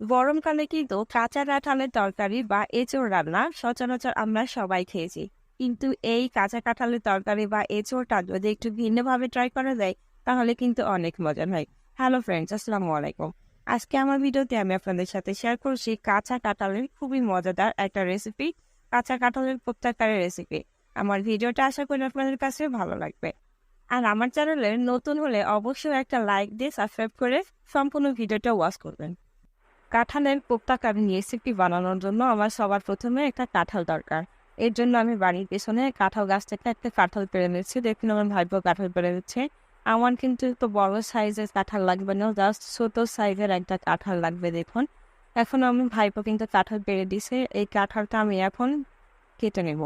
গরমকালে কিন্তু কাঁচা কাঁঠালের তরকারি বা এঁচোড় রান্না সচরাচর আমরা সবাই খেয়েছি। কিন্তু এই কাঁচা কাঁঠালের তরকারি বা এঁচোড়টা যদি একটু ভিন্নভাবে ট্রাই করা যায়, তাহলে কিন্তু অনেক মজার হয়। হ্যালো ফ্রেন্ডস আসসালামু আলাইকুম। আজকে আমার ভিডিওতে আমি আপনাদের সাথে শেয়ার করছি কাঁচা কাঁঠালের খুবই মজাদার একটা রেসিপি কাঁচা কাঁঠালের প্রত্যাকারের রেসিপি আমার ভিডিওটা আশা করি আপনাদের কাছে ভালো লাগবে। আর আমার চ্যানেলে নতুন হলে অবশ্যই একটা লাইক দিয়ে সাবস্ক্রাইব করে সম্পূর্ণ ভিডিওটা ওয়াচ করবেন। কাঁঠালের কোপ্তাকারি রেসিপি বানানোর জন্য আমার সবার প্রথমে একটা কাঁঠাল দরকার। এর জন্য আমি বাড়ির পেছনে কাঁঠাল গাছ থেকে একটা কাঁঠাল পেরে নিচ্ছি। দেখুন, আমার ভাইপো কাঁঠাল পেরে নিচ্ছে। আমার কিন্তু একটু বড় সাইজের কাঁঠাল লাগবে না, জাস্ট ছোট সাইজের একটা কাঁঠাল লাগবে, দেখুন। এখন আমি ভাইপো কিন্তু কাঁঠাল পেরে দিছে। এই কাঁঠালটা আমি এখন কেটে নেব।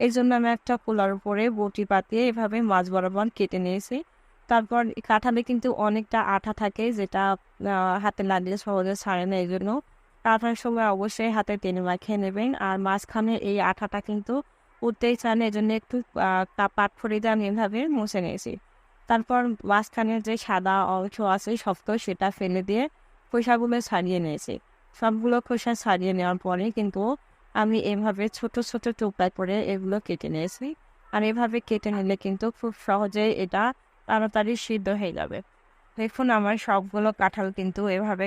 এই জন্য আমি একটা পোলার উপরে বটি পাতিয়ে এভাবে মাছ বরাবর কেটে নিয়েছি। তারপর কাঁঠালে কিন্তু অনেকটা আঠা থাকে যেটা হাতে লাগলে সহজে ছাড়ে না এই জন্য কাটার সময় অবশ্যই হাতে টেনে মাখিয়ে নেবেন। আর মাঝখানে এই আঠাটা কিন্তু উঠতেই চান এই জন্য একটু পাট আমি এভাবে মুছে নিয়েছি। তারপর মাঝখানের যে সাদা অংশ আছে শক্ত সেটা ফেলে দিয়ে খোসাগুলো ছাড়িয়ে নিয়েছি। সবগুলো খোসা ছাড়িয়ে নেওয়ার পরে কিন্তু আমি এভাবে ছোট ছোট টুকরা করে এগুলো কেটে নিয়েছি। আর এভাবে কেটে নিলে কিন্তু খুব সহজেই এটা তাড়াতাড়ি সিদ্ধ হয়ে যাবে। দেখুন, আমার সবগুলো কাঁঠাল কিন্তু এভাবে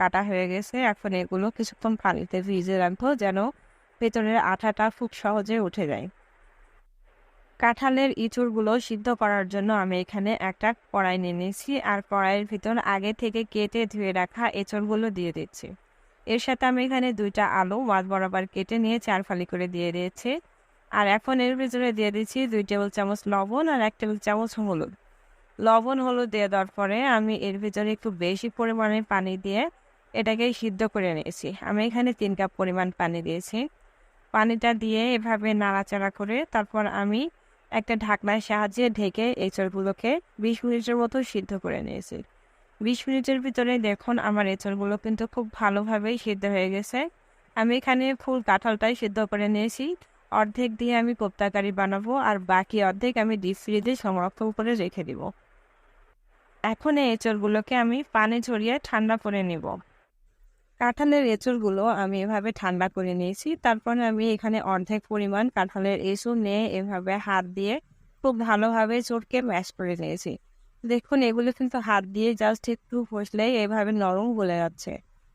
কাটা হয়ে গেছে। এখন এগুলো কিছুক্ষণ পানিতে ভিজে রাখব যেন ভেতরের আঠাটা খুব সহজে উঠে যায়। কাঁঠালের ইঁচড়গুলো সিদ্ধ করার জন্য আমি এখানে একটা কড়াই নিয়ে নিয়েছি আর কড়াইয়ের ভিতর আগে থেকে কেটে ধুয়ে রাখা এঁচড়গুলো দিয়ে দিচ্ছি। এর সাথে আমি এখানে দুইটা আলু মাছ বরাবর কেটে নিয়ে চার ফালি করে দিয়ে দিয়েছি। আর এখন এর ভিতরে দিয়ে দিচ্ছি দুই টেবিল চামচ লবণ আর এক টেবিল চামচ হলুদ। লবণ, হলুদ দিয়ে দেওয়ার পরে আমি এর ভিতরে একটু বেশি পরিমাণে পানি দিয়ে এটাকে সিদ্ধ করে নিয়েছি। আমি এখানে তিন কাপ পরিমাণ পানি দিয়েছি। পানিটা দিয়ে এভাবে নাড়াচাড়া করে তারপর আমি একটা ঢাকনার সাহায্যে ঢেকে এঁচড়গুলোকে বিশ মিনিটের মতো সিদ্ধ করে নিয়েছি। বিশ মিনিটের ভিতরে দেখুন আমার এঁচড়গুলো কিন্তু খুব ভালোভাবেই সিদ্ধ হয়ে গেছে। আমি এখানে ফুল কাঁঠালটাই সিদ্ধ করে নিয়েছি। অর্ধেক দিয়ে আমি কোপ্তাকারি বানাবো আর বাকি অর্ধেক আমি ডিপ ফ্রিজে সংরক্ষণ করে রেখে দিব। এখন এই এঁচড়গুলোকে আমি পানি ঝরিয়ে ঠান্ডা করে নিব। কাঁঠালের এঁচড়গুলো আমি এভাবে ঠান্ডা করে নিয়েছি। তারপরে আমি এখানে অর্ধেক পরিমাণ কাঁঠালের এঁচড় নিয়ে এভাবে হাত দিয়ে খুব ভালোভাবে চটকে ম্যাশ করে নিয়েছি। দেখুন, এগুলো কিন্তু হাত দিয়ে জাস্ট একটু ফসলেই এভাবে নরম গলে যাচ্ছে।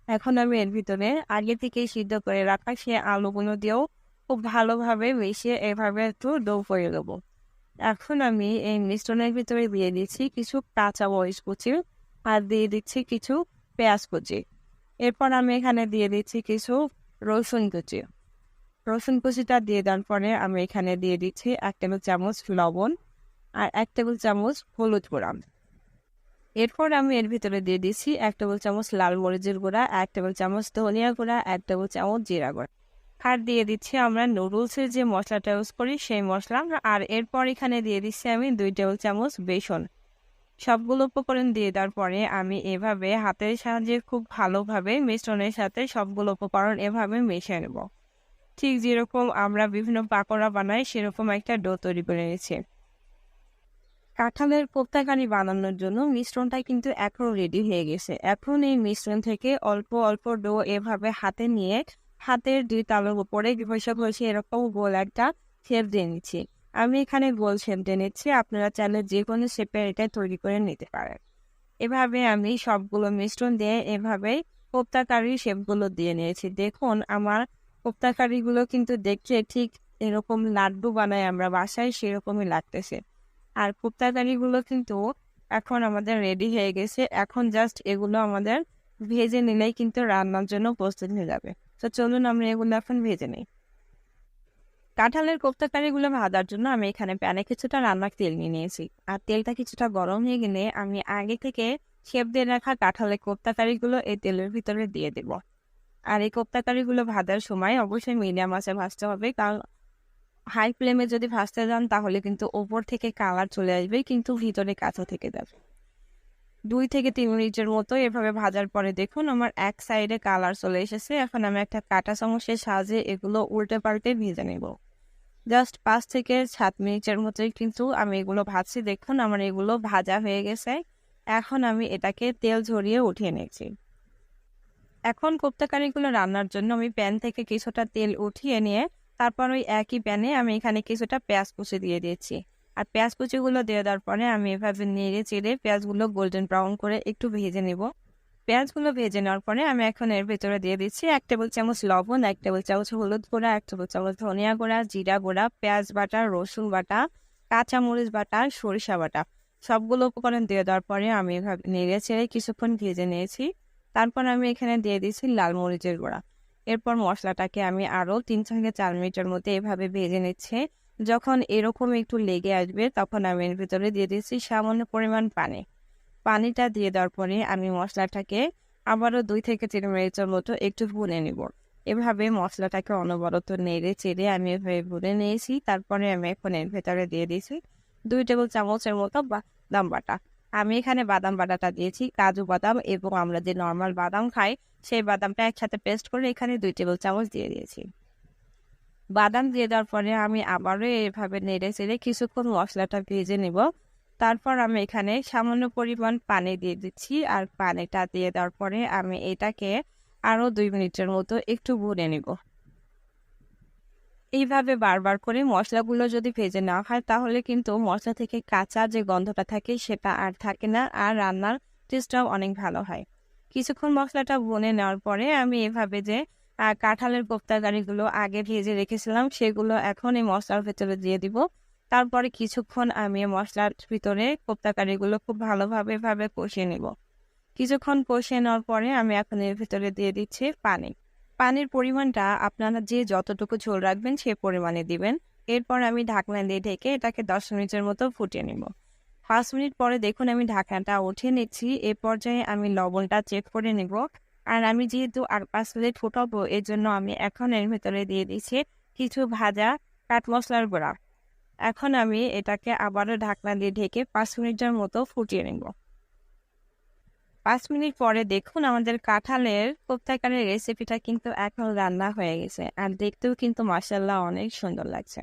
এখন আমি এর ভিতরে আগে থেকেই সিদ্ধ করে রাখা সে আলুগুলো দিয়েও খুব ভালোভাবে মিশিয়ে এভাবে একটু ডো করে দেবো এখন আমি এই মিশ্রণের ভিতরে দিয়ে দিচ্ছি কিছু কাঁচা মরিচ কুচি আর দিয়ে দিচ্ছি কিছু পেঁয়াজ কুচি। এরপর আমি এখানে দিয়ে দিচ্ছি কিছু রসুন কুচি। রসুন কুচিটা দিয়ে দেওয়ার পরে আমি এখানে দিয়ে দিচ্ছি এক টেবিল চামচ লবণ আর এক টেবিল চামচ হলুদ গুঁড়া। এরপর আমি এর ভিতরে দিয়ে দিচ্ছি এক টেবিল চামচ লাল মরিচের গুঁড়া, এক টেবিল চামচ ধনিয়া গুঁড়া, এক টেবিল চামচ জিরা গুঁড়া। আর দিয়ে দিচ্ছি আমরা নুডলসের যে মশলাটা ইউজ করি, সেই মশলা। আর এরপর এখানে দিয়ে দিচ্ছি আমি দুই টেবিল চামচ বেসন। সবগুলো উপকরণ দিয়ে দেওয়ার পরে আমি এভাবে হাতের সাহায্যে খুব ভালোভাবে মিশ্রণের সাথে সবগুলো উপকরণ এভাবে মিশিয়ে নেব। ঠিক যেরকম আমরা বিভিন্ন পাকোড়া বানাই, সেরকম একটা ডো তৈরি করে নিয়েছি। কাঁঠালের কোপ্তাকারি বানানোর জন্য মিশ্রণটা কিন্তু এখন রেডি হয়ে গেছে। এখন এই মিশ্রণ থেকে অল্প অল্প ডো এভাবে হাতে নিয়ে হাতের দুই তালুর উপরে ঘষে ঘষে এরকম গোল একটা শেপ দিয়ে নিচ্ছি। আমি এখানে গোল শেপ দিয়ে নিচ্ছি, আপনারা চাইলে যে কোনো শেপে এটা তৈরি করে নিতে পারেন। এভাবে আমি সবগুলো মিশ্রণ দিয়ে এভাবে কোপ্তাকারি শেপগুলো দিয়ে নিয়েছি। দেখুন, আমার কোপ্তাকারিগুলো কিন্তু দেখতে ঠিক এরকম লাড্ডু বানাই আমরা বাসায়, সেরকমই লাগতেছে। আর কোপ্তাকারিগুলো কিন্তু এখন আমাদের রেডি হয়ে গেছে। এখন জাস্ট এগুলো আমাদের ভেজে নিলেই কিন্তু রান্নার জন্য প্রস্তুত হয়ে যাবে। তো চলুন আমরা এগুলো এখন ভেজে নিই। কাঁঠালের কোপ্তাকারিগুলো ভাজার জন্য আমি এখানে প্যানে কিছুটা রান্নার তেল নিয়ে নিয়েছি। আর তেলটা কিছুটা গরম হয়ে গেলে আমি আগে থেকে শেপ দিয়ে রাখা কাঁঠালের কোপ্তাকারিগুলো এই তেলের ভিতরে দিয়ে দেব। আর এই কোপ্তাকারিগুলো ভাজার সময় অবশ্যই মিডিয়াম আছে ভাজতে হবে, কারণ হাই ফ্লেমে যদি ভাজতে যান তাহলে কিন্তু ওপর থেকে কালার চলে আসবে, কিন্তু ভিতরে কাঁচা থেকে যাবে। দুই থেকে তিন মিনিটের মতো এভাবে ভাজার পরে দেখুন আমার এক সাইডে কালার চলে এসেছে। এখন আমি একটা কাটা চামচের সাহায্যে এগুলো উল্টে পাল্টে ভেজে নেব। জাস্ট পাঁচ থেকে সাত মিনিটের মতোই কিন্তু আমি এগুলো ভাজছি। দেখুন আমার এগুলো ভাজা হয়ে গেছে। এখন আমি এটাকে তেল ঝরিয়ে উঠিয়ে নিয়েছি এখন কোপ্তাকারিগুলো রান্নার জন্য আমি প্যান থেকে কিছুটা তেল উঠিয়ে নিয়ে তারপর ওই একই প্যানে আমি এখানে কিছুটা পেঁয়াজ কুচি দিয়ে দিয়েছি। আর পেঁয়াজ কুচিগুলো দিয়ে দেওয়ার পরে আমি এভাবে নেড়ে চেড়ে পেঁয়াজগুলো গোল্ডেন ব্রাউন করে একটু ভেজে নেব। পেঁয়াজগুলো ভেজে নেওয়ার পরে আমি এখন এর ভেতরে দিয়ে দিচ্ছি এক টেবিল চামচ লবণ, এক টেবিল চামচ হলুদ গুঁড়া, এক টেবিল চামচ ধনিয়া গুঁড়া, জিরা গুঁড়া, পেঁয়াজ বাটা, রসুন বাটা, কাঁচামরিচ বাটা, সরিষা বাটা। সবগুলো উপকরণ দিয়ে দেওয়ার পরে আমি এভাবে নেড়ে চেড়ে কিছুক্ষণ ভেজে নিয়েছি। তারপর আমি এখানে দিয়ে দিয়েছি লাল মরিচের গুঁড়া। এরপর মশলাটাকে আমি আরও তিন থেকে চার মিনিটের মধ্যে এভাবে ভেজে নিচ্ছে। যখন এরকম একটু লেগে আসবে, তখন আমি এর ভিতরে দিয়ে দিচ্ছি সামান্য পরিমাণ পানি। পানিটা দিয়ে দেওয়ার পরে আমি মশলাটাকে আবারও দুই থেকে তিন মিনিটের মতো একটু ভুনে নিব। এভাবে মশলাটাকে অনবরত নেড়ে চেড়ে আমি এভাবে ভুনে নিয়েছি। তারপরে আমি এখন এর ভেতরে দিয়ে দিয়েছি দুই টেবিল চামচের মতো বাদাম বাটা। আমি এখানে বাদাম বাটাটা দিয়েছি, কাজু বাদাম এবং আমরা যে নর্মাল বাদাম খাই, সেই বাদামটা একসাথে পেস্ট করে এখানে দুই টেবিল চামচ দিয়ে দিয়েছি। বাদাম দিয়ে দেওয়ার পরে আমি আবারও এভাবে নেড়ে চেড়ে কিছুক্ষণ মশলাটা ভেজে নেব। তারপর আমি এখানে সামান্য পরিমাণ পানি দিয়ে দিচ্ছি আর পানিটা দিয়ে দেওয়ার পরে আমি এটাকে আরও দুই মিনিটের মতো একটু ভুনে নিব। এইভাবে বারবার করে মশলাগুলো যদি ভেজে নেওয়া হয় তাহলে কিন্তু মশলা থেকে কাঁচা যে গন্ধটা থাকে সেটা আর থাকে না আর রান্নার টেস্টটাও অনেক ভালো হয়। কিছুক্ষণ মশলাটা ভুনে নেওয়ার পরে আমি এভাবে যে কাঁঠালের কোপ্তাকারিগুলো আগে ভেজে রেখেছিলাম, সেগুলো এখন এই মশলার ভেতরে দিয়ে দিব। তারপরে কিছুক্ষণ আমি মশলার ভিতরে কোপ্তাকারিগুলো খুব ভালোভাবে ভাবে কষিয়ে নেব। কিছুক্ষণ কষিয়ে নেওয়ার পরে আমি এখন এর ভিতরে দিয়ে দিচ্ছি পানি। পানির পরিমাণটা আপনারা যে যতটুকু ঝোল রাখবেন সে পরিমাণে দিবেন। এরপর আমি ঢাকনা দিয়ে ঢেকে এটাকে দশ মিনিটের মতো ফুটিয়ে নেব। পাঁচ মিনিট পরে দেখুন আমি ঢাকনাটা উঠিয়ে নিচ্ছি। এ পর্যায়ে আমি লবণটা চেক করে নেব। আর আমি যেহেতু আর পাঁচ মিনিট ফুটাবো এর জন্য আমি এখন এর ভেতরে দিয়ে দিচ্ছি কিছু ভাজা কাঠ মশলার গুঁড়া। এখন আমি এটাকে আবারও ঢাকনা দিয়ে ঢেকে পাঁচ মিনিটের মতো ফুটিয়ে নেব। পাঁচ মিনিট পরে দেখুন আমাদের কাঁঠালের কোপ্তাকারের রেসিপিটা কিন্তু এখন রান্না হয়ে গেছে আর দেখতেও কিন্তু মাসাল্লাহ অনেক সুন্দর লাগছে।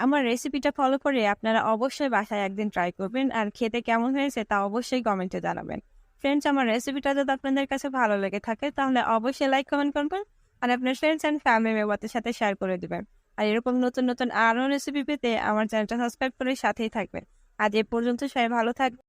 আমার রেসিপিটা ফলো করে আপনারা অবশ্যই বাসায় একদিন ট্রাই করবেন আর খেতে কেমন হয়েছে তা অবশ্যই কমেন্টে জানাবেন। ফ্রেন্ডস আমার রেসিপিটা যদি আপনাদের কাছে ভালো লেগে থাকে, তাহলে অবশ্যই লাইক কমেন্ট করবেন আর আপনার ফ্রেন্ডস অ্যান্ড ফ্যামিলি মেম্বারদের সাথে শেয়ার করে দেবেন। আর এরকম নতুন নতুন আরও রেসিপি পেতে আমার চ্যানেলটা সাবস্ক্রাইব করে সাথেই থাকবেন। আজ এ পর্যন্ত সবাই ভালো থাকবেন।